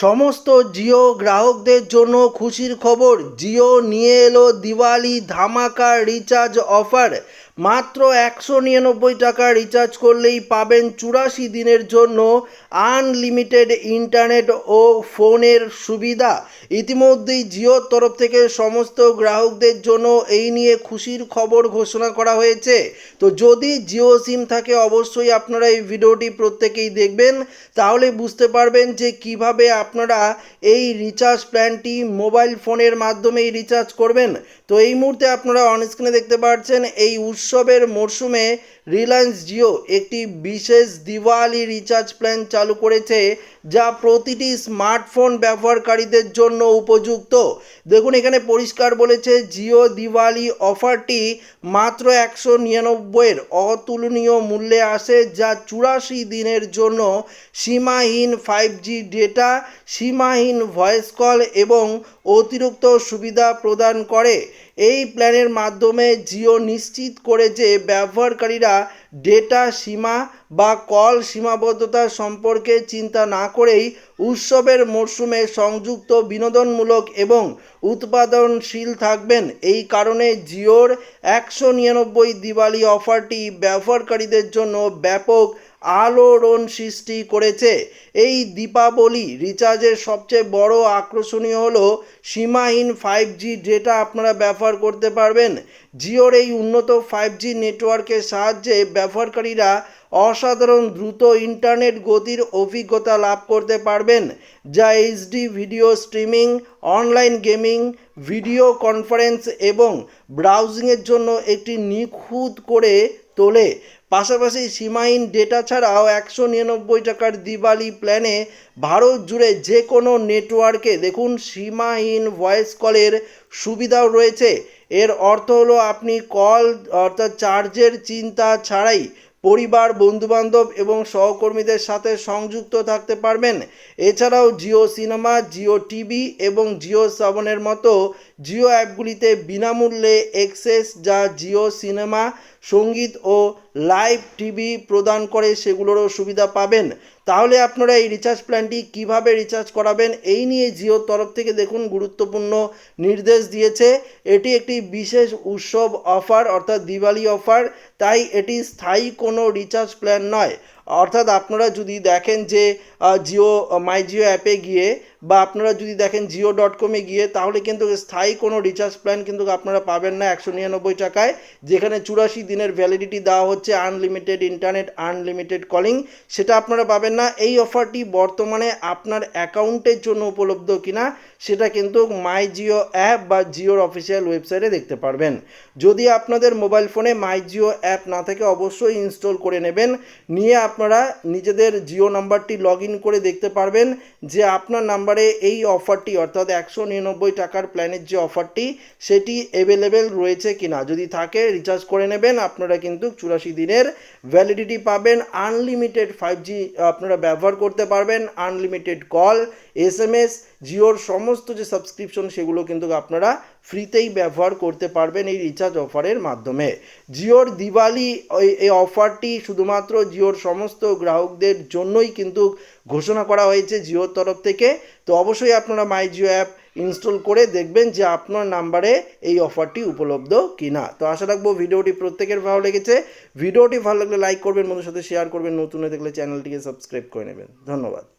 সমস্ত জিও গ্রাহকদের জন্য খুশির খবর। জিও নিয়ে এলো দিওয়ালি ধামাকা রিচার্জ অফার। মাত্র একশো নিরানব্বই টাকা রিচার্জ করলেই পাবেন চুরাশি দিনের জন্য আনলিমিটেড ইন্টারনেট ও ফোনের সুবিধা। ইতিমধ্যেই জিওর তরফ থেকে সমস্ত গ্রাহকদের জন্য এই নিয়ে খুশির খবর ঘোষণা করা হয়েছে। তো যদি জিও সিম থাকে, অবশ্যই আপনারা এই ভিডিওটি প্রত্যেকেই দেখবেন। তাহলে বুঝতে পারবেন যে কীভাবে আপনারা এই রিচার্জ প্ল্যানটি মোবাইল ফোনের মাধ্যমেই রিচার্জ করবেন। তো এই মুহূর্তে আপনারা অনস্ক্রিনে দেখতে পাচ্ছেন, এই উৎসবের মরশুমে রিলায়েন্স জিও একটি বিশেষ দিওয়ালি রিচার্জ প্ল্যান চালু করেছে, যা প্রতিটি স্মার্টফোন ব্যবহারকারীদের জন্য উপযুক্ত। দেখুন, এখানে পরিষ্কার বলেছে জিও দিওয়ালি অফারটি মাত্র একশো নিরানব্বইয়ের অতুলনীয় মূল্যে আসে, যা চুরাশি দিনের জন্য সীমাহীন ফাইভ জি ডেটা সীমাহীন ভয়েস কল এবং অতিরিক্ত সুবিধা প্রদান করে। এই প্ল্যানের মাধ্যমে জিও নিশ্চিত করে যে ব্যবহারকারীরা ডেটা সীমা বা কল সীমাবদ্ধতা সম্পর্কে চিন্তা না করেই উৎসবের মরশুমে সংযুক্ত বিনোদনমূলক এবং উৎপাদনশীল থাকবেন। এই কারণে জিওর একশো নিরানব্বই দিওয়ালি অফারটি ব্যবহারকারীদের জন্য ব্যাপক আলোড়ন সৃষ্টি করেছে। এই দীপাবলি রিচার্জের সবচেয়ে বড় আকর্ষণীয় হলো সীমাহীন ফাইভ জি ডেটা আপনারা ব্যবহার করতে পারবেন। জিওর এই উন্নত ফাইভ জি নেটওয়ার্কের সাহায্যে ব্যবহারকারীরা অসাধারণ দ্রুত ইন্টারনেট গতির অভিজ্ঞতা লাভ করতে পারবেন, যা HD video streaming online gaming video conference এবং ব্রাউজিংয়ের জন্য একটি নিখুঁত করে তোলে। পাশাপাশি সীমাহীন ডেটা ছাড়াও একশো নিরানব্বই টাকার দিওয়ালি প্ল্যানে ভারত জুড়ে যে কোনো নেটওয়ার্কে দেখুন সীমাহীন ভয়েস কলের সুবিধাও রয়েছে। এর অর্থ হলো আপনি কল অর্থাৎ চার্জের চিন্তা ছাড়াই পরিবার, বন্ধুবান্ধব এবং সহকর্মীদের সাথে সংযুক্ত থাকতে পারবেন। এছাড়াও জিও সিনেমা, জিও টিভি এবং জিও সাবনের মতো জিও অ্যাপগুলিতে বিনামূল্যে এক্সেস যা জিও সিনেমা, সংগীত ও লাইভ টিভি প্রদান করে সেগুলোরও সুবিধা পাবেন। তাহলে আপনারা এই রিচার্জ প্ল্যানটি কীভাবে রিচার্জ করাবেন এই নিয়ে জিওর তরফ থেকে দেখুন, গুরুত্বপূর্ণ নির্দেশ দিয়েছে। এটি একটি বিশেষ উৎসব অফার অর্থাৎ দিওয়ালি অফার তাই এটি স্থায়ী কোনো রিচার্জ প্ল্যান নয়। অর্থাৎ আপনারা যদি দেখেন যে জিও, মাই জিও অ্যাপে গিয়ে বা আপনারা যদি দেখেন জিও ডট কমে গিয়ে, তাহলে কিন্তু স্থায়ী কোনো রিচার্জ প্ল্যান কিন্তু আপনারা পাবেন না একশো নিরানব্বই টাকায়, যেখানে চুরাশি দিনের ভ্যালিডিটি দেওয়া হচ্ছে আনলিমিটেড ইন্টারনেট আনলিমিটেড কলিং সেটা আপনারা পাবেন না। এই অফারটি বর্তমানে আপনার অ্যাকাউন্টের জন্য উপলব্ধ কিনা, সেটা কিন্তু মাই জিও অ্যাপ বা জিওর অফিসিয়াল ওয়েবসাইটে দেখতে পারবেন। যদি আপনাদের মোবাইল ফোনে মাই জিও অ্যাপ না থাকে, অবশ্যই ইনস্টল করে নেবেন। নিয়ে আপনারা নিজেদের জিও নাম্বারটি লগ ইন করে দেখতে পারবেন যে আপনার নাম্বারে এই অফারটি, অর্থাৎ একশো নিরানব্বই টাকার প্ল্যানের যে অফারটি, সেটি অ্যাভেলেবেল রয়েছে কিনা। যদি থাকে রিচার্জ করে নেবেন, আপনারা কিন্তু চুরাশি দিনের ভ্যালিডিটি পাবেন। আনলিমিটেড ফাইভ জি আপনারা ব্যবহার করতে পারবেন। Unlimited call S M S জিওর সমস্ত যে সাবস্ক্রিপশন সেগুলো কিন্তু আপনারা ফ্রিতেই ব্যবহার করতে পারবেন এই রিচার্জ অফারের মাধ্যমে। জিওর দিওয়ালি এই অফারটি শুধুমাত্র জিওর সমস্ত গ্রাহকদের জন্যই কিন্তু ঘোষণা করা হয়েছে জিওর তরফ থেকে। তো অবশ্যই আপনারা মাই জিও অ্যাপ ইনস্টল করে দেখবেন যে আপনার নাম্বারে এই অফারটি উপলব্ধ কি না তো আশা রাখব ভিডিওটি প্রত্যেকের ভালো লেগেছে। ভিডিওটি ভালো লাগলে লাইক করবেন, বন্ধুর সাথে শেয়ার করবেন। নতুন দেখলে চ্যানেলটিকে সাবস্ক্রাইব করে নেবেন। ধন্যবাদ।